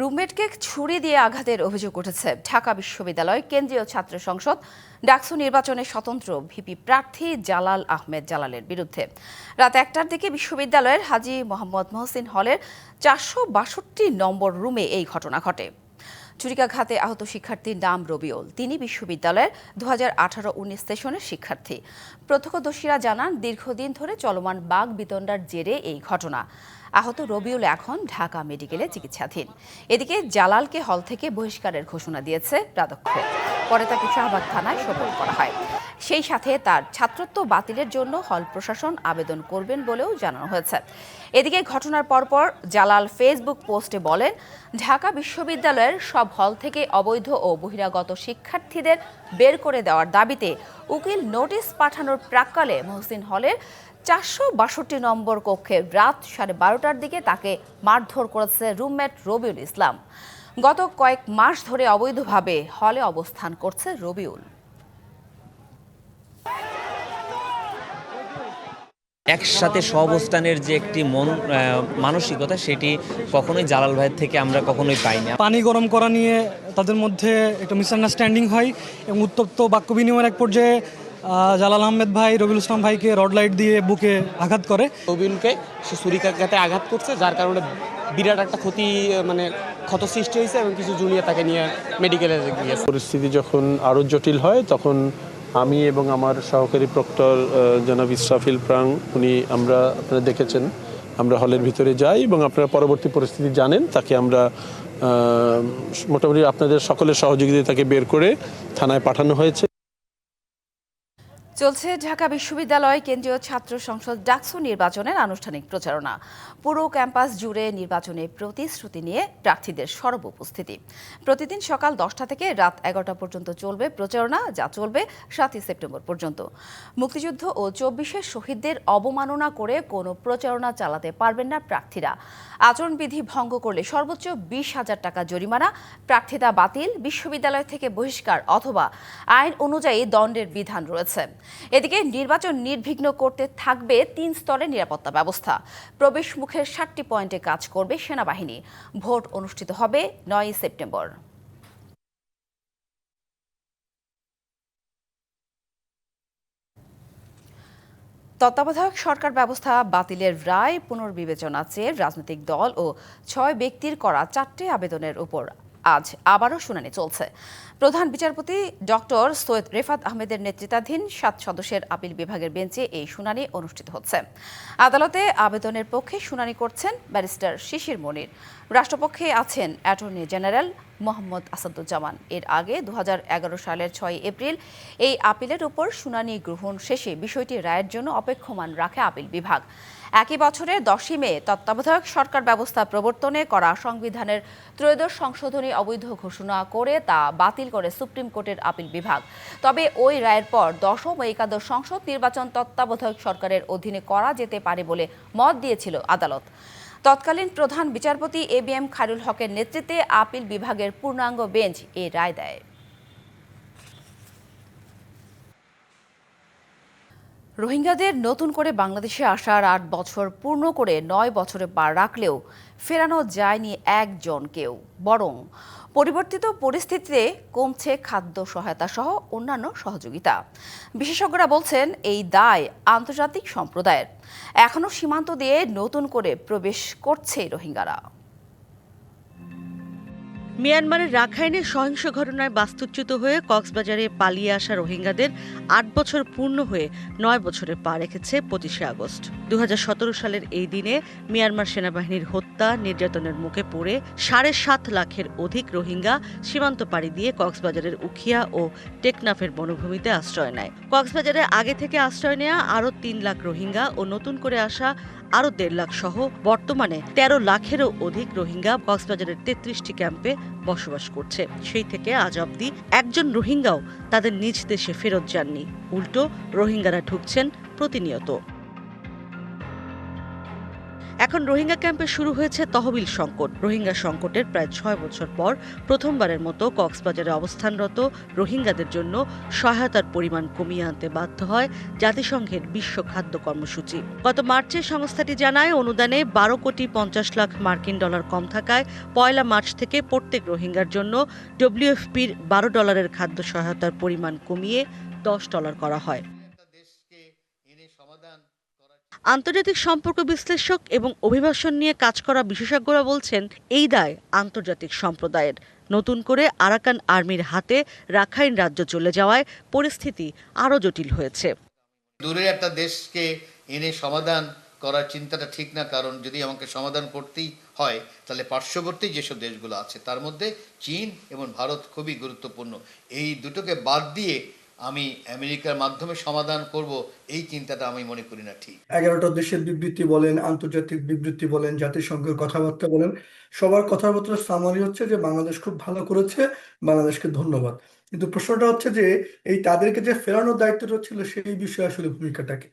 রুমমেটকে ছুরি দিয়ে আঘাতের অভিযোগ উঠেছে। ঢাকা বিশ্ববিদ্যালয় কেন্দ্রীয় ছাত্র সংসদ ডাকসু নির্বাচনে স্বতন্ত্র ভিপি প্রার্থী জালাল আহমেদ জালালের বিরুদ্ধে। রাত একটার দিকে বিশ্ববিদ্যালয়ের হাজী মোহাম্মদ মহসিন হলের চারশো বাষট্টি নম্বর রুমে এই ঘটনা ঘটে। ছুরিকাঘাতে আহত শিক্ষার্থীর নাম রবিউল। তিনি বিশ্ববিদ্যালয়ের দু হাজার আঠারো উনিশ সেশনের শিক্ষার্থী। প্রত্যক্ষদর্শীরা জানান, দীর্ঘদিন ধরে চলমান বাঘ বিতণ্ডার জেরে এই ঘটনা। আহত রবিউল এখন ঢাকা মেডিকেলে চিকিৎসাধীন। এদিকে জালালকে হল থেকে বহিষ্কারের ঘোষণা দিয়েছে রাদক্ষ পরে তাকে শাহবাগ থানায় সোপর্দ করা হয়। সেই সাথে তার ছাত্রত্ব বাতিলের জন্য হল প্রশাসন আবেদন করবেন বলেও জানানো হয়েছে। এদিকে ঘটনার পরপর জালাল ফেসবুক পোস্টে বলেন, ঢাকা বিশ্ববিদ্যালয়ের সব হল থেকে অবৈধ ও বহিরাগত শিক্ষার্থীদের বের করে দেওয়ার দাবিতে উকিল নোটিশ পাঠানোর প্রাক্কালে মহসিন হলের চারশো বাষট্টি নম্বর কক্ষে রাত সাড়ে বারোটার দিকে তাকে মারধর করেছে রুমমেট রবিউল ইসলাম। গত কয়েক মাস ধরে অবৈধভাবে হলে অবস্থান করছে রবিউল। একসাথে সহাবস্থানের যে একটি মন মানসিকতা সেটি কখনোই জালাল ভাইয়ের থেকে আমরা কখনোই পাই না পানি গরম করা নিয়ে তাদের মধ্যে একটা মিসআন্ডারস্ট্যান্ডিং হয় এবং উত্তপ্ত বাক্য বিনিময়ের এক পর্যায়ে জালাল আহমেদ ভাই রবিউল ইসলাম ভাইকে রড লাইট দিয়ে বুকে আঘাত করে। রবিউলকে সে ছুরিকাঘাতে আঘাত করছে যার কারণে বিরাট একটা ক্ষতি মানে ক্ষত সৃষ্টি হয়েছে এবং কিছু জুনিয়র তাকে নিয়ে মেডিকেলে গিয়েছে। পরিস্থিতি যখন আরও জটিল হয় তখন আমি এবং আমার সহকারী প্রক্টর জনাব ইসরাফিল প্রাং, উনি আমরা, আপনারা দেখেছেন, আমরা হলের ভিতরে যাই এবং আপনারা পরবর্তী পরিস্থিতি জানেন, তাকে আমরা মোটামুটি আপনাদের সকলের সহযোগিতায় তাকে বের করে থানায় পাঠানো হয়েছে। চলছে ঢাকা বিশ্ববিদ্যালয় কেন্দ্রীয় ছাত্র সংসদ ডাকসু নির্বাচনের আনুষ্ঠানিক প্রচারণা। পুরো ক্যাম্পাস জুড়ে নির্বাচনে প্রতিশ্রুতি নিয়ে প্রার্থীদের সরব উপস্থিতি। প্রতিদিন সকাল দশটা থেকে রাত এগারোটা পর্যন্ত চলবে প্রচারণা, যা চলবে সাতই সেপ্টেম্বর পর্যন্ত। মুক্তিযুদ্ধ ও চব্বিশের শহীদদের অবমাননা করে কোনো প্রচারণা চালাতে পারবেন না প্রার্থীরা। আচরণবিধি ভঙ্গ করলে সর্বোচ্চ বিশ হাজার টাকা জরিমানা, প্রার্থিতা বাতিল, বিশ্ববিদ্যালয় থেকে বহিষ্কার অথবা আইন অনুযায়ী দণ্ডের বিধান রয়েছে। এদিকে নির্বাচন নির্বিঘ্ন করতে থাকবে তিন স্তরের নিরাপত্তা ব্যবস্থা। প্রবেশ মুখের ষাটটি পয়েন্টে কাজ করবে সেনাবাহিনী। ভোট অনুষ্ঠিত হবে নয় সেপ্টেম্বর। তত্ত্বাবধায়ক সরকার ব্যবস্থা বাতিলের রায়, পুনর্বিবেচনা চেয়ে রাজনৈতিক দল ও ছয় ব্যক্তির করা চারটি আবেদনের উপর আজ আবারও শুনানি চলছে। প্রধান বিচারপতি ডক্টর সৈয়দ রেফাত আহমেদের নেতৃত্বাধীন সাত সদস্যের আপিল বিভাগের বেঞ্চে এই শুনানি অনুষ্ঠিত হচ্ছে। আদালতে আবেদনের পক্ষে শুনানি করছেন ব্যারিস্টার শিশির মনির। রাষ্ট্রপক্ষে আছেন অ্যাটর্নি জেনারেল মোহাম্মদ আসাদুজ্জামান। এর আগে দু হাজার এগারো সালের ছয় এপ্রিল এই আপিলের উপর শুনানি গ্রহণ শেষে বিষয়টি রায়ের জন্য অপেক্ষমান রাখে আপিল বিভাগ। একই বছরের দশই মে তত্ত্বাবধায়ক সরকার ব্যবস্থা প্রবর্তনে করা সংবিধানের ত্রয়োদশ সংশোধনী অবৈধ ঘোষণা করে তা বাতিল করে সুপ্রিম কোর্টের আপিল বিভাগ। তবে ওই রায়ের পর দশম ও একাদশ সংসদ নির্বাচন তত্ত্বাবধায়ক সরকারের অধীনে করা যেতে পারে বলে মত দিয়েছিল আদালত। তৎকালীন প্রধান বিচারপতি এ বি এম খায়রুল হকের নেতৃত্বে আপিল বিভাগের পূর্ণাঙ্গ বেঞ্চ এ রায় দেয়। রোহিঙ্গাদের নতুন করে বাংলাদেশে আসার আট বছর পূর্ণ করে নয় বছরে পার রাখলেও ফেরানো যায়নি একজনকেও বরং পরিবর্তিত পরিস্থিতিতে কমছে খাদ্য সহায়তা সহ অন্যান্য সহযোগিতা। বিশেষজ্ঞরা বলছেন, এই দায় আন্তর্জাতিক সম্প্রদায়ের। এখনও সীমান্ত দিয়ে নতুন করে প্রবেশ করছে রোহিঙ্গারা। মিয়ানমারের রাখাইনে সহিংস ঘটনায় বাস্তুচ্যুত হয়ে কক্সবাজারে পালিয়ে আসা রোহিঙ্গাদের আট বছর পূর্ণ হয়ে নয় বছরে পা রেখেছে পঁচিশে আগস্ট। দু হাজার সতেরো সালের এই দিনে মিয়ানমার সেনাবাহিনীর হত্যা, নির্যাতনের মুখে পড়ে সাড়ে সাত লাখের অধিক রোহিঙ্গা সীমান্ত পাড়ি দিয়ে কক্সবাজারের উখিয়া ও টেকনাফের বনভূমিতে আশ্রয় নেয়। কক্সবাজারে আগে থেকে আশ্রয় নেওয়া আরও তিন লাখ রোহিঙ্গা ও নতুন করে আসা আরও দেড় লাখ সহ বর্তমানে তেরো লাখেরও অধিক রোহিঙ্গা কক্সবাজারের তেত্রিশটি ক্যাম্পে বসবাস করছে। সেই থেকে আজ অবধি একজন রোহিঙ্গাও তাদের নিজ দেশে ফেরত যাননি। উল্টো রোহিঙ্গারা ঢুকছেন প্রতিনিয়ত। এখন রোহিঙ্গা ক্যাম্পে শুরু হয়েছে তহবিল সংকট। রোহিঙ্গা সংকটের প্রায় ছয় বছর পর প্রথমবারের মতো কক্সবাজারে অবস্থানরত রোহিঙ্গাদের জন্য সহায়তার পরিমাণ কমিয়ে আনতে বাধ্য হয় জাতিসংঘের বিশ্ব খাদ্য কর্মসূচি। গত মার্চে সংস্থাটি জানায়, অনুদানে বারো কোটি পঞ্চাশ লাখ মার্কিন ডলার কম থাকায় পয়লা মার্চ থেকে প্রত্যেক রোহিঙ্গার জন্য ডব্লিউএফপির বারো ডলারের খাদ্য সহায়তার পরিমাণ কমিয়ে দশ ডলার করা হয়। আন্তর্জাতিক সম্পর্ক বিশ্লেষক এবং অভিবাসন নিয়ে কাজ করা বিশেষজ্ঞরা বলছেন, এই দায় আন্তর্জাতিক সম্প্রদায়ের। নতুন করে আরাকান আর্মির হাতে রাখাইন রাজ্য চলে যাওয়ায় পরিস্থিতি আরও জটিল হয়েছে। দূরের একটা দেশকে এনে সমাধান করার চিন্তাটা ঠিক না, কারণ যদি আমাকে সমাধান করতেই হয়, তাহলে পার্শ্ববর্তী যেসব দেশগুলো আছে, তার মধ্যে চীন এবং ভারত খুবই গুরুত্বপূর্ণ। এই দুটোকে বাদ দিয়ে আমি আমেরিকার মাধ্যমে সমাধান করব, এই চিন্তাটা আমি মনে করি না ঠিক। এগারোটা দেশের বিবৃতি বলেন, আন্তর্জাতিক বিবৃতি বলেন, জাতিসংঘের কথাবার্তা বলেন, সবার কথাবার্তার সামারি হচ্ছে যে বাংলাদেশ খুব ভালো করেছে, বাংলাদেশকে ধন্যবাদ। কিন্তু প্রশ্নটা হচ্ছে যে, এই তাদেরকে যে ফেরানোর দায়িত্বটা ছিল সেই বিষয়ে আসলে ভূমিকাটাকে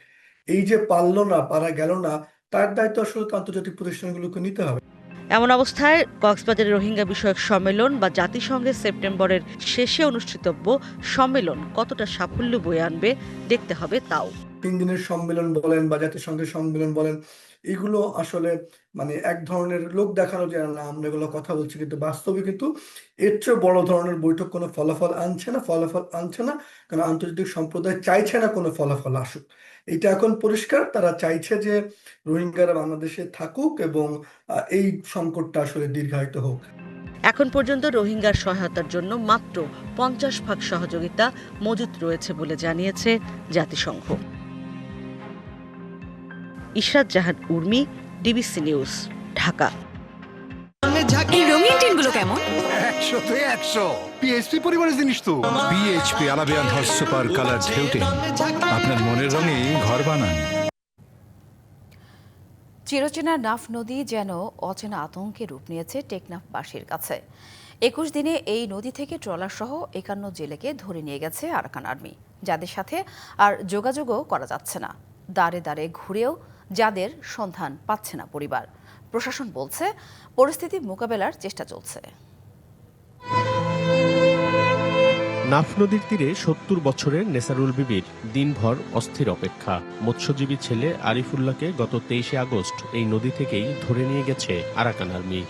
এই যে পারল না, পারা গেল না, তার দায়িত্ব আসলে আন্তর্জাতিক প্রতিষ্ঠানগুলোকে নিতে হবে। এমন অবস্থায় কক্সবাজারে রোহিঙ্গা বিষয়ক সম্মেলন বা জাতিসংঘের সেপ্টেম্বরের শেষে অনুষ্ঠিতব্য সম্মেলন কতটা সাফল্য বয়ে আনবে, দেখতে হবে তাও। তিন দিনের সম্মেলন বলেন বা জাতিসংঘের সম্মেলন বলেন এগুলো আসলে মানে এক ধরনের লোক দেখানো যায় না, আমরা এগুলো কথা বলছি কিন্তু বাস্তবে কিন্তু এর চেয়ে বড় ধরনের বৈঠক কোনো ফলাফল আনছে না, ফলাফল আনছে না, কারণ আন্তর্জাতিক সম্প্রদায় চাইছে না কোনো ফলাফল আসুক। এটা এখন পরিষ্কার, তারা চাইছে যে রোহিঙ্গারা বাংলাদেশে থাকুক এবং এই সংকটটা আসলে দীর্ঘায়িত হোক। এখন পর্যন্ত রোহিঙ্গার সহায়তার জন্য মাত্র পঞ্চাশ ভাগ সহযোগিতা মজুত রয়েছে বলে জানিয়েছে জাতিসংঘ। Ishrat Jahan Urmi DBC news Dhaka. এই রঙিন টিনগুলো কেমন? একশো একশো। পিএসপি পরিবারের জিনিস তো। বিএইচপি আলাবিয়ান হস সুপার কালার ঢেউটেন আপনার মনের রঙে ঘর বানান। চিরচেনা নাফ নদী যেন অচেনা আতঙ্কে রূপ নিয়েছে টেকনাফবাসীর কাছে। একুশ দিনে এই নদী থেকে ট্রলার সহ একান্ন জেলেকে ধরে নিয়ে গেছে আরাকান আর্মি। যাদের সাথে আর যোগাযোগও করা যাচ্ছে না। দাঁড়ে দাঁড়ে ঘুরেও যাদের সন্ধান পাচ্ছে না পরিবার। প্রশাসন বলছে পরিস্থিতি মোকাবেলার চেষ্টা চলছে। নাফ নদীর তীরে সত্তর বছরের নেসারুল বিবির দিনভর অস্থির অপেক্ষা। মৎস্যজীবী ছেলে আরিফুল্লাহকে গত তেইশে আগস্ট এই নদী থেকেই ধরে নিয়ে গেছে আরাকান আর্মি।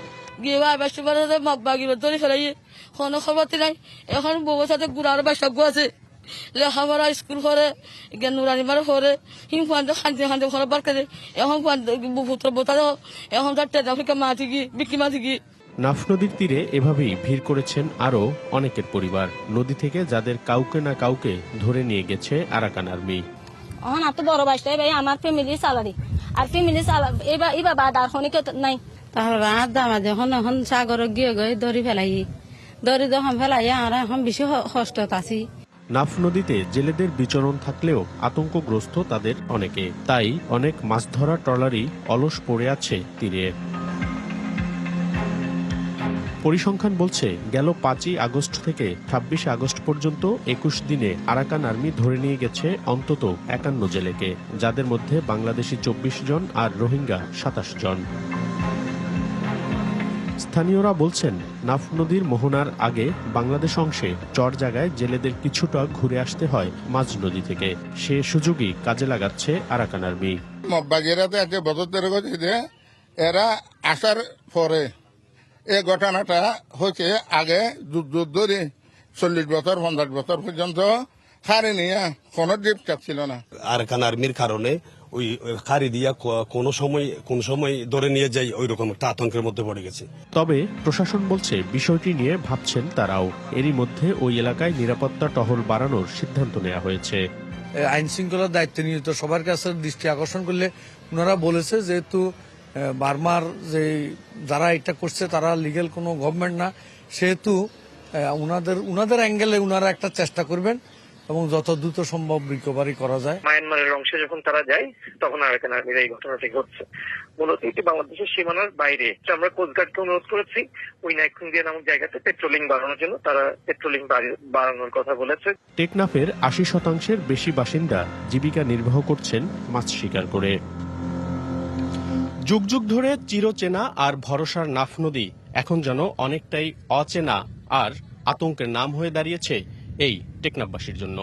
বাসু এখন বউর সাথে গুড়ার বাসক আছে। লেখাপড়া স্কুল করে জ্ঞান নুরানি মারে করে হিম খান্তি খান্তি ঘরে বার করে। এখন পুত্র বোতা এখন তার টেদা ফিকে মাতি গি বিক্রি নাফ নদীর তীরে এভাবেই ভিড় করেছেন আরও অনেকের পরিবার। নদী থেকে যাদের কাউকে না কাউকে ধরে নিয়ে গেছে আরাকান আর্মি। এখন এত বড় বাসটাই ভাই আমার ফ্যামিলি স্যালারি আর ফ্যামিলি এবার এবার বাদ আর খনিকে নাই। তাহলে আর দামা যখন এখন সাগর গিয়ে গিয়ে দড়ি ফেলাই। দড়ি যখন ফেলাই আর এখন বেশি কষ্টত আছি নাফ নদীতে জেলেদের বিচরণ থাকলেও আতঙ্কগ্রস্ত তাদের অনেকে। তাই অনেক মাছ ধরা ট্রলারই অলস পড়ে আছে তীরে। পরিসংখ্যান বলছে, গেল পাঁচই আগস্ট থেকে ছাব্বিশে আগস্ট পর্যন্ত একুশ দিনে আরাকান আর্মি ধরে নিয়ে গেছে অন্তত একান্ন জেলেকে, যাদের মধ্যে বাংলাদেশি চব্বিশ জন আর রোহিঙ্গা সাতাশ জন। স্থানীয়রা বলছেন নাফ নদীর মোহনার আগে বাংলাদেশ অংশে চর জায়গায় জেলেদের কিছুটা ঘুরে আসতে হয় মাঝ নদী থেকে। সে সুযোগই কাজে লাগাচ্ছে আরাকান আর্মি। মগবাগেরা তো একটা বছর ধরে যে এরা আসার পরে এ ঘটনাটা হচ্ছে আগে যুদ্ধ ধরে চল্লিশ বছর পঞ্চাশ বছর পর্যন্ত হারে নিয়ে কোনো ডিপ ছিল না। আরকান আর্মির কারণে ওই খারি দিয়া কোনো সময় কোন সময় ধরে নিয়ে যাই ওই রকম একটা আতঙ্কের মধ্যে পড়ে গেছে। তবে প্রশাসন বলছে বিষয়টি নিয়ে ভাবছেন তারাও। এরই মধ্যে ওই এলাকায় নিরাপত্তা টহল বাড়ানোর সিদ্ধান্ত নেওয়া হয়েছে। আইন শৃঙ্খলার দায়িত্বে নিয়োজিত সবার কাছে দৃষ্টি আকর্ষণ করলে ওনারা বলেছে যেহেতু বার্মার যে যারা এটা করছে তারা লিগেল কোনো গভর্নমেন্ট না। সেহেতু ওনাদের উনাদের উনাদের অ্যাঙ্গেলে ওনারা একটা চেষ্টা করবেন। এবং যত দ্রুত সম্ভব রিকভারি করা যায়। মায়ানমারের অংশে যখন তারা যায় তখন আরাকান আর্মির এই ঘটনাটি ঘটছে। মূলত এটি বাংলাদেশের সীমানার বাইরে। আমরা কোস্টগার্ডকে অনুরোধ করেছি। ওই নাইকুন্দিয়া নামক জায়গাতে পেট্রোলিং বাড়ানোর জন্য তারা পেট্রোলিং বাড়ানোর কথা বলেছে। টেকনাফের আশি শতাংশের বেশি বাসিন্দা জীবিকা নির্বাহ করছেন মাছ শিকার করে। যুগ যুগ ধরে চিরচেনা আর ভরসার নাফ নদী এখন যেন অনেকটাই অচেনা আর আতঙ্কের নাম হয়ে দাঁড়িয়েছে এই টেকনাফবাসীর জন্য।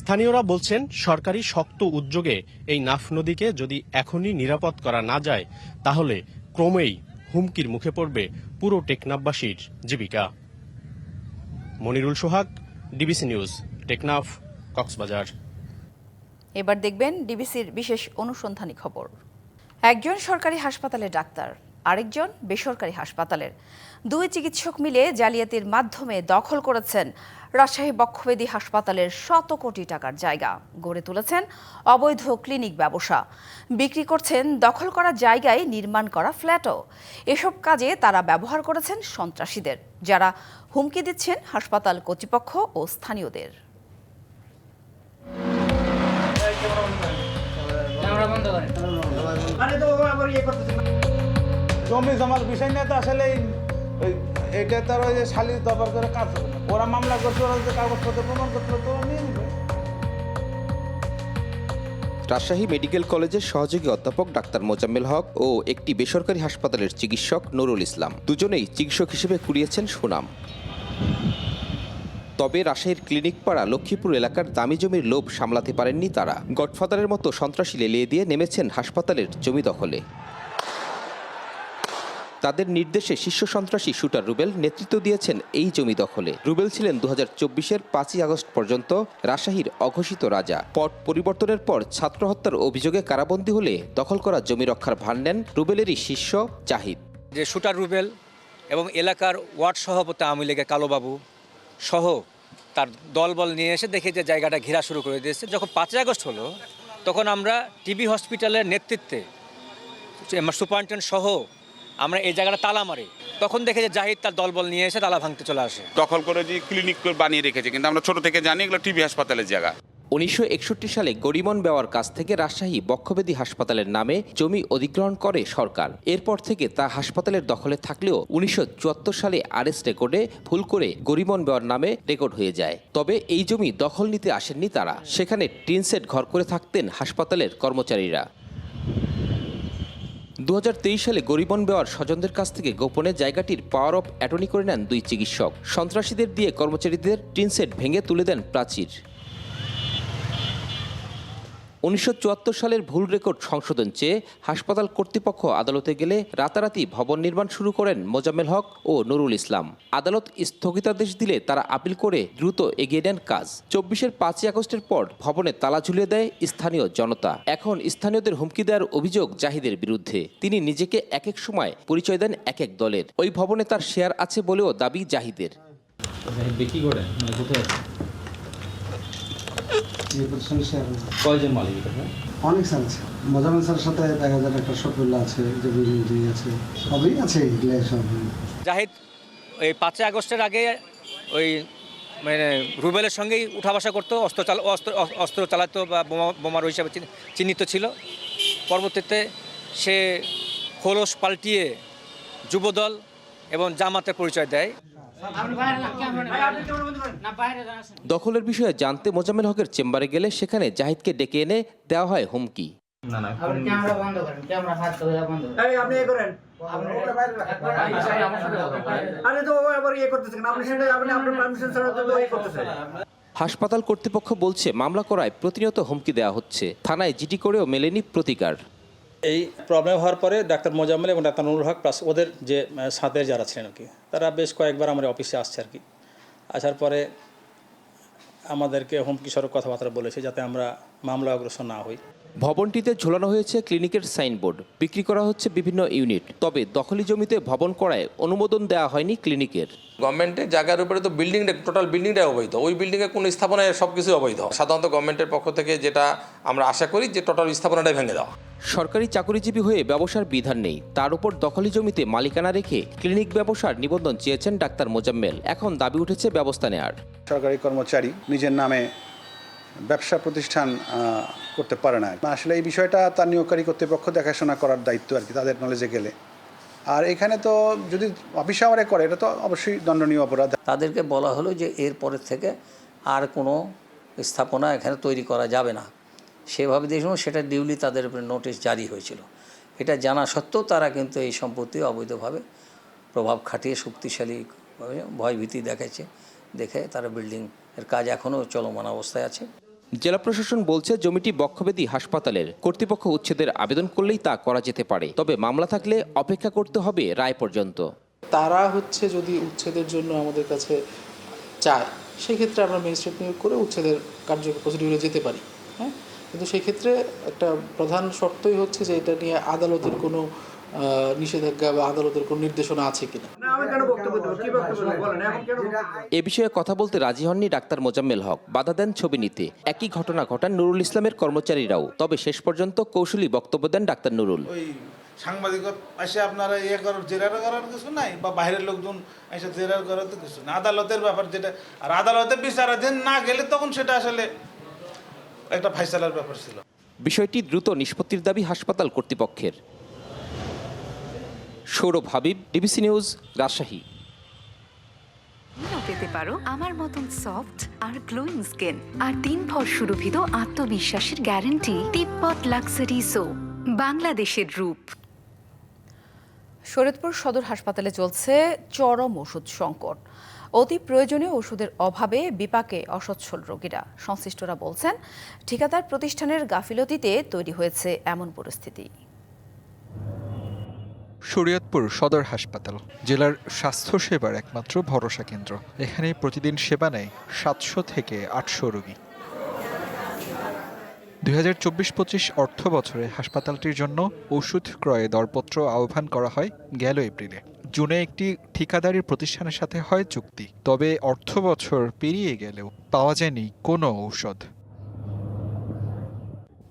স্থানীয়রা বলছেন, সরকারি শক্ত উদ্যোগে এই নাফ নদীকে যদি এখনই নিরাপদ করা না যায়, তাহলে ক্রমেই হুমকির মুখে পড়বে পুরো টেকনাফবাসীর জীবিকা। Monirul Sohag, DBC news, Teknaf, Cox's Bazar. এবার দেখবেন ডিবিসির বিশেষ অনুসন্ধানী খবর। একজন সরকারি হাসপাতালের ডাক্তার, আরেকজন বেসরকারি হাসপাতালের। দুই চিকিৎসক মিলে জালিয়াতির মাধ্যমে দখল করেছেন রাজশাহী বক্ষবেদী হাসপাতালের শত কোটি টাকার জায়গা। গড়ে তুলেছেন অবৈধ ক্লিনিক ব্যবসা। বিক্রি করছেন, দখল করা জায়গায় নির্মাণ করা ফ্ল্যাটও। এসব কাজে তারা ব্যবহার করেছেন সন্ত্রাসীদের, যারা হুমকি দিচ্ছেন হাসপাতাল কর্তৃপক্ষ ও স্থানীয়দের। জমি জমার বিষয় নিয়ে তো আসলে এটা যে দরবার করে কাজ হবে। ওরা মামলা করছে, ওরা যে কাগজপত্র প্রমাণ করতে তো নিয়ে নেবে। রাজশাহী মেডিকেল কলেজের সহযোগী অধ্যাপক ডাক্তার মোজাম্মেল হক ও একটি বেসরকারি হাসপাতালের চিকিৎসক নুরুল ইসলাম। দুজনেই চিকিৎসক হিসেবে কুড়িয়েছেন সুনাম। তবে রাজশাহীর ক্লিনিক পাড়া লক্ষ্মীপুর এলাকার দামি জমির লোভ সামলাতে পারেননি তারা। গডফাদারের মতো সন্ত্রাসী লেলিয়ে দিয়ে নেমেছেন হাসপাতালের জমি দখলে। তাদের নির্দেশে শীর্ষ সন্ত্রাসী শুটার রুবেল নেতৃত্ব দিয়েছেন এই জমি দখলে। রুবেল ছিলেন দু হাজার চব্বিশের পাঁচই আগস্ট পর্যন্ত রাজশাহীর অঘোষিত রাজা। পট পরিবর্তনের পর ছাত্র হত্যার অভিযোগে কারাবন্দী হলে দখল করা জমি রক্ষার ভার নেন রুবেলেরই শিষ্য জাহিদ। যে শুটার রুবেল এবং এলাকার ওয়ার্ড সভাপতি আওয়ামী লীগের কালোবাবু সহ তার দলবল নিয়ে এসে দেখে যে জায়গাটা ঘেরা শুরু করে দিয়েছে। যখন পাঁচই আগস্ট হলো, তখন আমরা টিবি হসপিটালের নেতৃত্বে সুপারিনটেন্ডেন্ট সহ আমরা এই জায়গাটা তালা মারি। তখন দেখে যে জাহিদ তার দলবল নিয়ে এসে তালা ভাঙতে চলে আসে। দখল করে যে ক্লিনিক বানিয়ে রেখেছে কিন্তু আমরা ছোট থেকে জানি এগুলো টিবি হাসপাতালের জায়গা। উনিশশো একষট্টি সালে গরিমন বেওয়ার কাছ থেকে রাজশাহী বক্ষবেদী হাসপাতালের নামে জমি অধিগ্রহণ করে সরকার। এরপর থেকে তা হাসপাতালের দখলে থাকলেও উনিশশো চুয়াত্তর সালে আরএস রেকর্ডে ভুল করে গরিমন বেওয়ার নামে রেকর্ড হয়ে যায়। তবে এই জমি দখল নিতে আসেননি তারা। সেখানে টিনসেট ঘর করে থাকতেন হাসপাতালের কর্মচারীরা। দু হাজার তেইশ সালে গরিবন বেওয়ার স্বজনদের কাছ থেকে গোপনে জায়গাটির পাওয়ার অফ অ্যাটর্নি করে নেন দুই চিকিৎসক। সন্ত্রাসীদের দিয়ে কর্মচারীদের টিনসেট ভেঙে তুলে দেন প্রাচীর। উনিশশো চুয়াত্তর সালের ভুল রেকর্ড সংশোধন চেয়ে হাসপাতাল কর্তৃপক্ষ আদালতে গেলে রাতারাতি ভবন নির্মাণ শুরু করেন মোজাম্মেল হক ও নুরুল ইসলাম। আদালত স্থগিতাদেশ দিলে তারা আপিল করে দ্রুত এগিয়ে নেন কাজ। চব্বিশের পাঁচই আগস্টের পর ভবনে তালা ঝুলিয়ে দেয় স্থানীয় জনতা। এখন স্থানীয়দের হুমকি দেওয়ার অভিযোগ জাহিদের বিরুদ্ধে। তিনি নিজেকে এক এক সময় পরিচয় দেন এক এক দলের। ওই ভবনে তার শেয়ার আছে বলেও দাবি জাহিদের। কয়জন মালিক অনেক স্যার আছে। মোজামেল স্যারের সাথে এক হাজার একটা শফিউল্লাহ আছে যে আছে সবই আছে এগুলো সব। জাহিদ ওই পাঁচই আগস্টের আগে ওই মানে রুবেলের সঙ্গেই উঠা বসা করতো অস্ত্র চালা অস্ত্র অস্ত্র চালাতো বা বোমা বোমার হিসাবে চিহ্নিত ছিল। পরবর্তীতে সে খোলস পাল্টিয়ে যুবদল এবং জামাতের পরিচয় দেয়। দখলের বিষয়ে জানতে মোজাম্মেল হকের চেম্বারে গেলে সেখানে জাহিদকে ডেকে এনে দেওয়া হয় হুমকি। না না আপনি এ করেন। আরে তো ও আবার করতেছেন আপনি সেটা আপনি আপনার পারমিশন ছাড়া তো করতেছেন হাসপাতাল কর্তৃপক্ষ বলছে মামলা করায় প্রতিনিয়ত হুমকি দেওয়া হচ্ছে। থানায় জিটি করেও মেলেনি প্রতিকার। এই প্রবলেম হওয়ার পরে ডাক্তার মোজাম্মেল এবং ডাক্তার নুরুল হক প্লাস ওদের যে সাথের যারা ছিলেন আর কি তারা বেশ কয়েকবার আমার অফিসে আসছে আর কি। আসার পরে আমাদেরকে হুমকি স্বরূপ কথাবার্তা বলেছে যাতে আমরা মামলা অগ্রসর না হই। ভবনটিতে ঝোলানো হয়েছে ক্লিনিকের সাইনবোর্ড। বিক্রি করা হচ্ছে বিভিন্ন ইউনিট। তবে দখলি জমিতে ভবন করায় অনুমোদন দেওয়া হয়নি ক্লিনিকের। গভর্নমেন্টের জায়গার উপরে তো বিল্ডিংটা টোটাল বিল্ডিংটাই অবৈধ। ওই বিল্ডিংয়ে কোনো স্থাপনায় সব কিছু অবৈধ। সাধারণত গভর্নমেন্টের পক্ষ থেকে যেটা আমরা আশা করি যে টোটাল স্থাপনাটাই ভেঙে দেওয়া। সরকারি চাকরিজীবী হয়ে ব্যবসার বিধান নেই। তার উপর দখলি জমিতে মালিকানা রেখে ক্লিনিক ব্যবসার নিবন্ধন চেয়েছেন ডাক্তার মোজাম্মেল। এখন দাবি উঠেছে ব্যবস্থা নেয়ার। সরকারি কর্মচারী নিজের নামে ব্যবসা প্রতিষ্ঠান করতে পারে না। আসলে এই বিষয়টা তার নিয়োগকারী কর্তৃপক্ষ দেখাশোনা করার দায়িত্ব আর কি তাদের নলেজে গেলে। আর এখানে তো যদি অফিস আওয়ারে করে, এটা তো অবশ্যই দণ্ডনীয় অপরাধ। তাদেরকে বলা হলো যে এর পরের থেকে আর কোনো স্থাপনা এখানে তৈরি করা যাবে না। সেভাবে দেখুন, সেটা ডিউলি তাদের উপরে নোটিশ জারি হয়েছিল। এটা জানা সত্ত্বেও তারা কিন্তু এই সম্পত্তি অবৈধভাবে প্রভাব খাটিয়ে শক্তিশালী ভয়ভীতি দেখাচ্ছে, দেখে তারা বিল্ডিং এর কাজ এখনও চলমান অবস্থায় আছে। জেলা প্রশাসন বলছে জমিটি বক্ষবেদী হাসপাতালের কর্তৃপক্ষ উচ্ছেদের আবেদন করলেই তা করা যেতে পারে। তবে মামলা থাকলে অপেক্ষা করতে হবে রায় পর্যন্ত। তারা হচ্ছে যদি উচ্ছেদের জন্য আমাদের কাছে চায়, সেক্ষেত্রে আমরা ম্যাজিস্ট্রেট নিয়োগ করে উচ্ছেদের কার্যকর প্রসিডিউরে যেতে পারি হ্যাঁ? কিন্তু সেক্ষেত্রে একটা প্রধান শর্তই হচ্ছে যে এটা নিয়ে আদালতের কোনো নিষেধাজ্ঞা বা আদালতের কোনো নির্দেশনা আছে কিনা। এ বিষয়ে কথা বলতে রাজি হননি ডাক্তার মোজাম্মেল হক। বাধা দেন ছবি নিতে। একই ঘটনা ঘটান নুরুল ইসলামের কর্মচারীরাও। তবে শেষ পর্যন্ত কৌশলী বক্তব্য দেন ডাক্তার নুরুল। ওই সাংবাদিক এসে আপনারা ইয়ে করার জেরার করার কিছু নাই? বা বাইরের লোকজন এসে জেরার করার তো কিছু না আদালতের ব্যাপার যেটা আর আদালতে বিচারাধীন না গেলে তখন সেটা আসলে একটা ফাইসালার ব্যাপার ছিল। বিষয়টি দ্রুত নিষ্পত্তির দাবি হাসপাতাল কর্তৃপক্ষের। Sourav Habib DBC news Rajshahi. পেতে পারো। আমার মতন সফট আর গ্লোয়িং স্কিন আর তিন ভর সুরভিত আত্মবিশ্বাসের গ্যারান্টি তিব্বত লাক্সারি সো বাংলাদেশের রূপ। শরীয়তপুর সদর হাসপাতালে চলছে চরম ওষুধ সংকট। অতি প্রয়োজনীয় ওষুধের অভাবে বিপাকে অসচ্ছল রোগীরা, সংশ্লিষ্টরা বলছেন, ঠিকাদার প্রতিষ্ঠানের গাফিলতিতে তৈরি হয়েছে এমন পরিস্থিতি। শরীয়তপুর সদর হাসপাতাল, জেলার স্বাস্থ্যসেবার একমাত্র ভরসা কেন্দ্র। এখানে প্রতিদিন সেবা নেয় সাতশো থেকে আটশো রোগী। দুই হাজার চব্বিশ পঁচিশ অর্থ বছরে হাসপাতালটির জন্য ওষুধ ক্রয়ে দরপত্র আহ্বান করা হয় গেল এপ্রিলে। জুনে একটি ঠিকাদারি প্রতিষ্ঠানের সাথে হয় চুক্তি, তবে অর্থ বছর পেরিয়ে গেলেও পাওয়া যায়নি কোনো ঔষধ।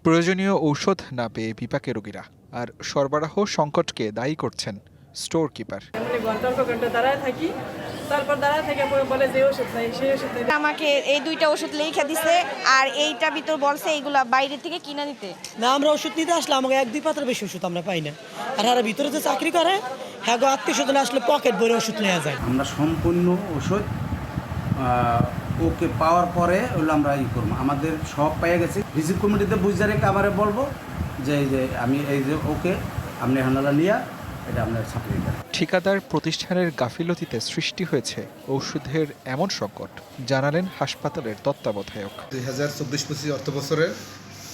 প্রয়োজনীয় ঔষধ না পেয়ে বিপাকে রোগীরা। আর সরবরাহ সংকটকে দায়ী করছেন স্টোর কিপার ঘণ্টার পর ঘণ্টা দাঁড়ায় থাকি তারপর দাঁড়ায় থেকে বলে যে ওষুধ নাই সেই ওষুধ নাই। আমাকে এই দুইটা ওষুধ লিখে দিছে আর এইটা ভিতর বলছে এইগুলা বাইরে থেকে কিনে নিতে। না আমরা ওষুধ নিতে আসলে আমাকে এক দুই পাতার বেশি ওষুধ আমরা পাই না। আর আর ভিতরে যে চাকরি করে হ্যাঁ গো আত্মীয় স্বজন আসলে পকেট ভরে ওষুধ নেওয়া যায়। আমরা সম্পূর্ণ ওষুধ আহ, ওকে পাওয়ার পরে হলো আমরা ই করব। আমাদের সব পেয়ে গেছি। রিসিভ কমিটিতে বুঝতে রেখে আবারে বলব যে এই যে আমি এই যে ওকে আপনি হানালা নিয়ে এটা আপনার সাপ্লাই করেন ঠিকাদার প্রতিষ্ঠানের গাফিলতিতে সৃষ্টি হয়েছে ঔষধের এমন সংকট জানালেন হাসপাতালের তত্ত্বাবধায়ক। দুই হাজার চব্বিশ পঁচিশ অর্থ বছরে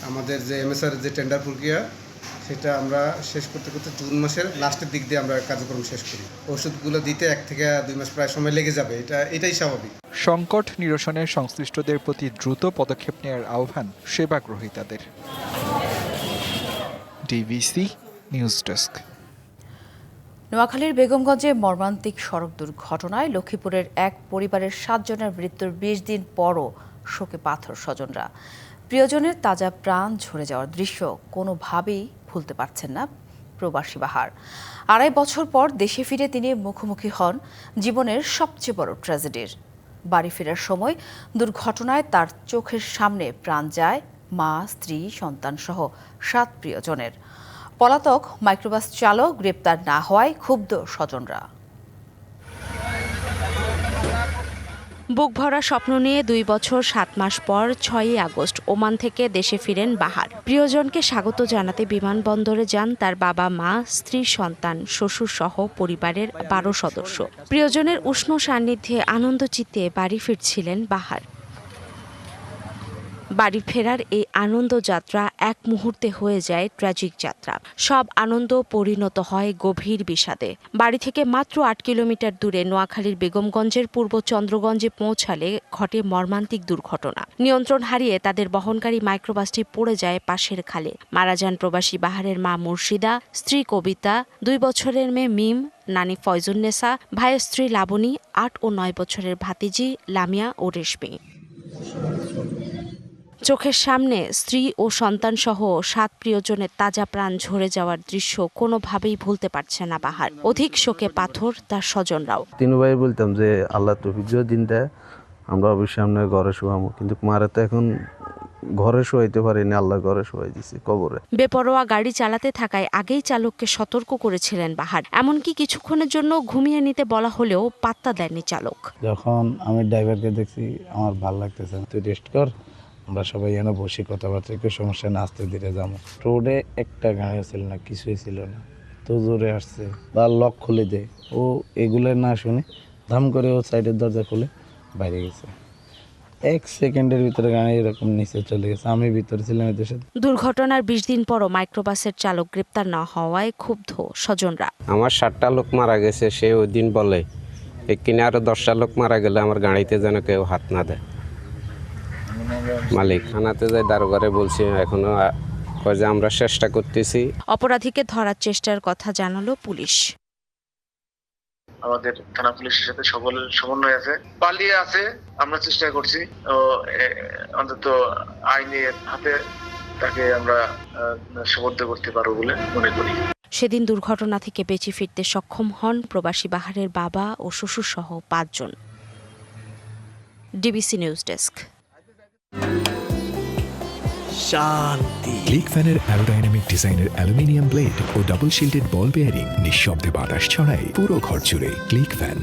আমাদের যে এমএসআর যে টেন্ডার প্রক্রিয়া সেটা আমরা শেষ করতে করতে জুন মাসের লাস্টের দিক দিয়ে আমরা কার্যক্রম শেষ করি। ওষুধগুলো দিতে এক থেকে দুই মাস প্রায় সময় লেগে যাবে এটা এটাই স্বাভাবিক। সংকট নিরসনে সংশ্লিষ্টদের প্রতি দ্রুত পদক্ষেপ নেওয়ার আহ্বান সেবা গ্রহীতাদের ডিভিসি নিউজ ডেস্ক। নোয়াখালীর বেগমগঞ্জে মর্মান্তিক সড়ক দুর্ঘটনায় লক্ষ্মীপুরের এক পরিবারের সাতজনের মৃত্যুর বিশ দিন পরও শোকে পাথর স্বজনরা। প্রিয়জনের তাজা প্রাণ ঝরে যাওয়ার দৃশ্য কোনোভাবেই ভুলতে পারছেন না প্রবাসী বাহার। আড়াই বছর পর দেশে ফিরে তিনি মুখোমুখি হন জীবনের সবচেয়ে বড় ট্র্যাজেডির। বাড়ি ফেরার সময় দুর্ঘটনায় তার চোখের সামনে প্রাণ যায় মা, স্ত্রী, সন্তানসহ সাত প্রিয়জনের। পলাতক মাইক্রোবাস চালক গ্রেপ্তার না হওয়ায় ক্ষুব্ধ স্বজনরা। বুক ভরা স্বপ্ন নিয়ে দুই বছর সাত মাস পর ছয়ই আগস্ট ওমান থেকে দেশে ফিরেন বাহার। প্রিয়জনকে স্বাগত জানাতে বিমানবন্দরে যান তার বাবা, মা, স্ত্রী, সন্তান, শ্বশুর সহ পরিবারের বারো সদস্য। প্রিয়জনের উষ্ণ সান্নিধ্যে আনন্দচিত্তে বাড়ি ফিরছিলেন বাহার। বাড়ি ফেরার এই আনন্দ যাত্রা এক মুহূর্তে হয়ে যায় ট্র্যাজিক যাত্রা। সব আনন্দ পরিণত হয় গভীর বিষাদে। বাড়ি থেকে মাত্র আট কিলোমিটার দূরে নোয়াখালীর বেগমগঞ্জের পূর্ব চন্দ্রগঞ্জে পৌঁছালে ঘটে মর্মান্তিক দুর্ঘটনা। নিয়ন্ত্রণ হারিয়ে তাদের বহনকারী মাইক্রোবাসটি পড়ে যায় পাশের খালে। মারা যান প্রবাসী বাহারের মা মুর্শিদা, স্ত্রী কবিতা, দুই বছরের মেয়ে মিম, নানি ফয়জুন্নেসা ভাইয়ের স্ত্রী লাবণী, আট ও নয় বছরের ভাতিজি লামিয়া ও রেশমি। চোখের সামনে স্ত্রী ও সন্তানসহ সাত প্রিয়জনের তাজা প্রাণ ঝরে যাওয়ার দৃশ্য কোনোভাবেই ভুলতে পারছে না বাহার। অধিক শোকে পাথর তার স্বজনরাও। তিন ভাই বলতাম যে আল্লাহ তৌফিক দিন দেয়। আমরা অবশ্যই আপনার ঘরে শোয়াবো কিন্তু মারা তো এখন ঘরে শোয়াইতে পারিনি আল্লাহ ঘরে শোয়াই দিছি কবরে। বেপরোয়া গাড়ি চালাতে থাকায় আগেই চালককে সতর্ক করেছিলেন বাহার। এমনকি কিছুক্ষণের জন্য ঘুমিয়ে নিতে বলা হলেও পাত্তা দেননি চালক। যখন আমি ড্রাইভারকে দেখছি আমার ভালো লাগতেছে না। তুই রেস্ট কর। আমরা সবাই এনে বসে কথাবার্তা কেউ সমস্যা না আসতে দিতে যাব। রোডে একটা গাড়ি ছিল না কিছুই ছিল না। তো জোরে আসছে বা লক খুলে দেয় ও এগুলো না শুনে ধাম করে ও সাইডের দরজা খুলে বাইরে গেছে। এক সেকেন্ডের ভিতরে গাড়ি এরকম নিচে চলে গেছে। আমি ভিতরে ছিলাম এদের সাথে। দুর্ঘটনার বিশ দিন পরও মাইক্রোবাসের চালক গ্রেপ্তার না হওয়ায় ক্ষুব্ধ স্বজনরা। আমার ষাটটা লোক মারা গেছে সে ওই দিন বলে এখানে আরও দশটা লোক মারা গেলে আমার গাড়িতে যেন কেউ হাত না দেয়। মালিক থানাতে যাই দারোগারে বলছি এখনও কয় যে আমরা চেষ্টা করতেছি। অপরাধীকে ধরার চেষ্টার কথা জানালো পুলিশ। আমাদের থানা পুলিশের সাথে সকল সমন্বয় আছে পালিয়ে আছে আমরা চেষ্টা করছি। ও অন্তত আইনের হাতে তাকে আমরা সমর্থ করতে পারব বলে মনে করি। সেদিন দুর্ঘটনা থেকে বেঁচে ফিরতে সক্ষম হন প্রবাসী বাহারের বাবা ও শ্বশুরসহ পাঁচজন। DBC news desk. শান্তি। ক্লিক ফ্যানের অ্যারোডাইনামিক ডিজাইনের অ্যালুমিনিয়াম ব্লেড ও ডাবল শিল্ডেড বল বেয়ারিং নিঃশব্দে বাতাস ছড়ায় পুরো ঘর জুড়ে ক্লিক ফ্যান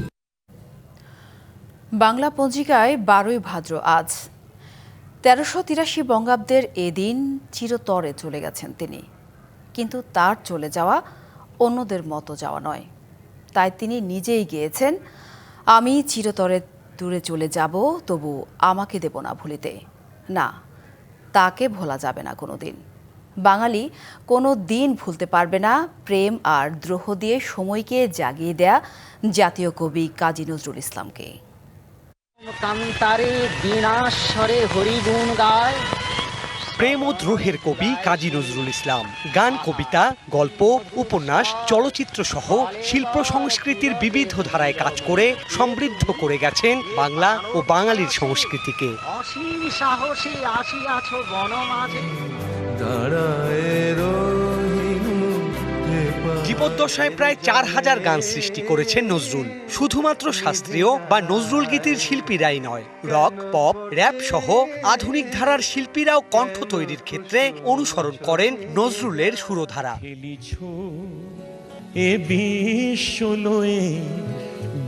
বাংলা পঞ্জিকায় বারোই ভাদ্র আজ। তেরোশো তিরাশি বঙ্গাব্দের এদিন চিরতরে চলে গেছেন তিনি। কিন্তু তার চলে যাওয়া অন্যদের মতো যাওয়া নয়। তাই তিনি নিজেই গিয়েছেন আমি চিরতরে দূরে চলে যাব তবু আমাকে দেব না ভুলিতে। না, তাকে ভোলা যাবে না কোনো দিন বাঙালি কোনো দিন ভুলতে পারবে না প্রেম আর দ্রোহ দিয়ে সময়কে জাগিয়ে দেয়া জাতীয় কবি কাজী নজরুল ইসলামকে। কান্তারে বিনাশ্বরে হরিগুণ গায়। প্রেম ও দ্রোহের কবি কাজী নজরুল ইসলাম। গান কবিতা গল্প উপন্যাস চলচ্চিত্র সহ শিল্প সংস্কৃতির বিবিধ ধারায় কাজ করে সমৃদ্ধ করে গেছেন বাংলা ও বাঙালির সংস্কৃতিকে। অসীম সাহসী আসিয়াছ বনমাঝে। জীবদ্দশায় প্রায় চার হাজার গান সৃষ্টি করেছেন নজরুল। শুধুমাত্র শাস্ত্রীয় বা নজরুল গীতির শিল্পীরাই নয়, রক, পপ, র্যাপ সহ আধুনিক ধারার শিল্পীরাও কণ্ঠ তৈরির ক্ষেত্রে অনুসরণ করেন নজরুলের সুরধারা। এ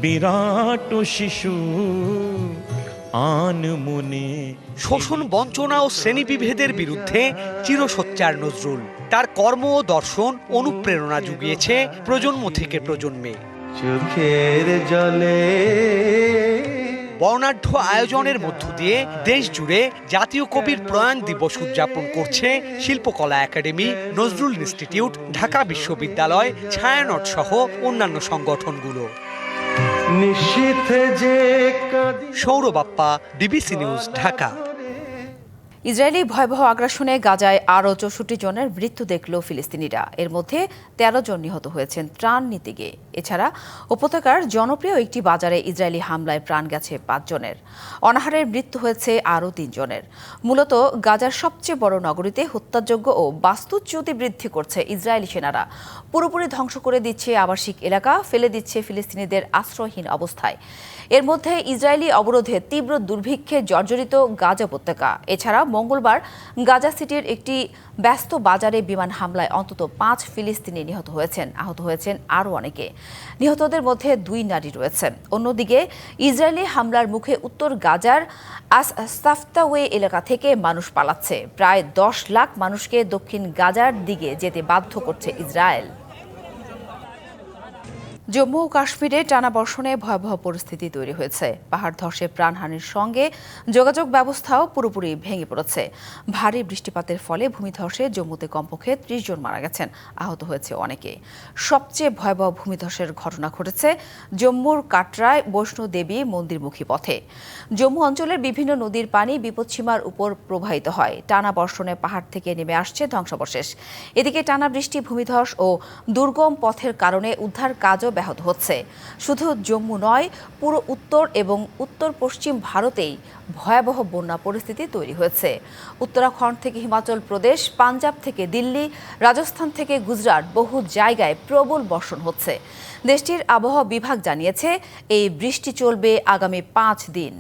বিরাট শিশু। আন মনে শোষণ বঞ্চনা ও শ্রেণীবিভেদের বিরুদ্ধে চিরসচ্চার নজরুল। তার কর্ম ও দর্শন অনুপ্রেরণা জুগিয়েছে প্রজন্ম থেকে প্রজন্মে। চোখের জলে বর্ণাঢ্য আয়োজনের মধ্য দিয়ে দেশ জুড়ে জাতীয় কবির প্রয়াণ দিবস উদযাপন করছে শিল্পকলা একাডেমি নজরুল ইনস্টিটিউট ঢাকা বিশ্ববিদ্যালয় ছায়ানট সহ অন্যান্য সংগঠনগুলো। নিশীথ যে Sourobappa DBC news Dhaka. Israeli ভয়াবহ আগ্রাসনে গাজায় আরও চৌষট্টি জনের মৃত্যু দেখল ফিলিস্তিনিরা। এর মধ্যে তেরো জন নিহত হয়েছেন ত্রাণ নিতে গিয়ে এছাড়া উপত্যকার জনপ্রিয় একটি বাজারে ইসরায়েলি হামলায় প্রাণ গেছে পাঁচজনের অনাহারের মৃত্যু হয়েছে আরও তিনজনের মূলত গাজার সবচেয়ে বড় নগরীতে হত্যাযোগ্য ও বাস্তুচ্যুতি বৃদ্ধি করছে ইসরায়েলি সেনারা। পুরোপুরি ধ্বংস করে দিচ্ছে আবাসিক এলাকা, ফেলে দিচ্ছে ফিলিস্তিনিদের আশ্রয়হীন অবস্থায়। এর মধ্যে ইসরায়েলি অবরোধে তীব্র দুর্ভিক্ষে জর্জরিত গাজা উপত্যকা। এছাড়া মঙ্গলবার গাজা সিটির একটি ব্যস্ত বাজারে বিমান হামলায় অন্তত পাঁচ ফিলিস্তিনি নিহত হয়েছেন। আহত হয়েছেন আরও অনেকে। নিহতদের মধ্যে দুই নারী রয়েছেন অন্যদিকে ইসরায়েলি হামলার মুখে উত্তর গাজার আস সাফতাওয়ে এলাকা থেকে মানুষ পালাচ্ছে। প্রায় দশ লাখ মানুষকে দক্ষিণ গাজার দিকে যেতে বাধ্য করছে ইসরায়েল। জম্মু ও কাশ্মীরে টানা বর্ষণে ভয়াবহ পরিস্থিতি তৈরি হয়েছে। পাহাড় ধসে প্রাণহানির সঙ্গে যোগাযোগ ব্যবস্থাও পুরোপুরি ভেঙে পড়েছে। ভারী বৃষ্টিপাতের ফলে ভূমিধসে জম্মুতে কমপক্ষে ত্রিশ জন মারা গেছেন, আহত হয়েছে অনেকে। সবচেয়ে ভয়াবহ ভূমিধসের ঘটনা ঘটেছে জম্মুর কাটরায় বৈষ্ণোদেবী মন্দিরমুখী পথে। জম্মু অঞ্চলের বিভিন্ন নদীর পানি বিপদসীমার উপর প্রবাহিত হয়। টানা বর্ষণে পাহাড় থেকে নেমে আসছে ধ্বংসাবশেষ। এদিকে টানা বৃষ্টি, ভূমিধস ও দুর্গম পথের কারণে উদ্ধার কাজও ব্যাহত হচ্ছে। শুধু জম্মু নয় পুরো উত্তর এবং উত্তর পশ্চিম ভারতেই ভয়াবহ বন্যা পরিস্থিতি তৈরি হয়েছে। উত্তরাখণ্ড থেকে হিমাচল প্রদেশ, পাঞ্জাব থেকে দিল্লি, রাজস্থান থেকে গুজরাট বহু জায়গায় প্রবল বর্ষণ হচ্ছে। দেশটির আবহাওয়া বিভাগ জানিয়েছে, এই বৃষ্টি চলবে আগামী পাঁচ দিন।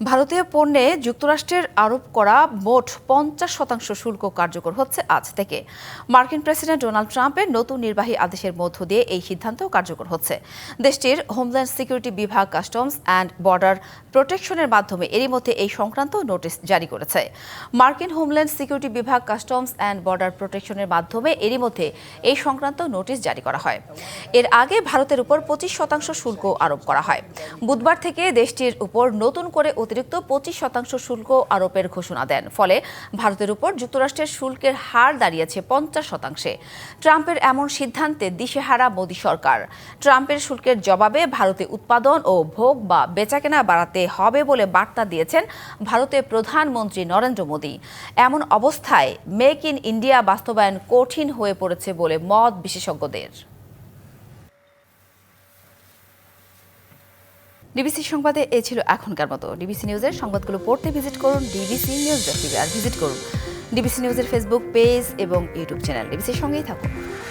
ভারতীয় পণ্যে যুক্তরাষ্ট্রের আরোপ করা মোট পঞ্চাশ শতাংশ শুল্ক কার্যকর হচ্ছে আজ থেকে। মার্কিন প্রেসিডেন্ট ডোনাল্ড ট্রাম্পের নতুন নির্বাহী আদেশের মধ্য দিয়ে এই সিদ্ধান্ত কার্যকর হচ্ছে। দেশটির হোমল্যান্ড সিকিউরিটি বিভাগ, কাস্টমস অ্যান্ড বর্ডার প্রোটেকশনের মাধ্যমে এরই মধ্যে এই সংক্রান্ত নোটিশ জারি করেছে। মার্কিন হোমল্যান্ড সিকিউরিটি বিভাগ, কাস্টমস অ্যান্ড বর্ডার প্রোটেকশনের মাধ্যমে এরই মধ্যে এই সংক্রান্ত নোটিশ জারি করা হয়। এর আগে ভারতের উপর পঁচিশ শতাংশ শুল্ক আরোপ করা হয়। বুধবার থেকে দেশটির উপর নতুন করে অতিরিক্ত পঁচিশ শতাংশ শুল্ক আরোপের ঘোষণা দেন। ফলে ভারতের উপর যুক্তরাষ্ট্রের শুল্কের হার দাঁড়িয়েছে পঞ্চাশ শতাংশে। ট্রাম্পের এমন সিদ্ধান্তে দিশেহারা মোদী সরকার। ট্রাম্পের শুল্কের জবাবে ভারতে উৎপাদন ও ভোগ বা বেচাকেনা বাড়াতে হবে বলে বার্তা দিয়েছেন ভারতের প্রধানমন্ত্রী নরেন্দ্র মোদী। এমন অবস্থায় মেক ইন ইন্ডিয়া বাস্তবায়ন কঠিন হয়ে পড়েছে বলে মত বিশেষজ্ঞদের। ডিবিসি সংবাদে এ ছিল এখনকার মতো। ডিবিসি নিউজের সংবাদগুলো পড়তে ভিজিট করুন ডিবিসি নিউজ ডট আর ভিজিট করুন। ডিবিসি নিউজের ফেসবুক পেজ এবং ইউটিউব চ্যানেল ডিবিসির সঙ্গেই থাকুন।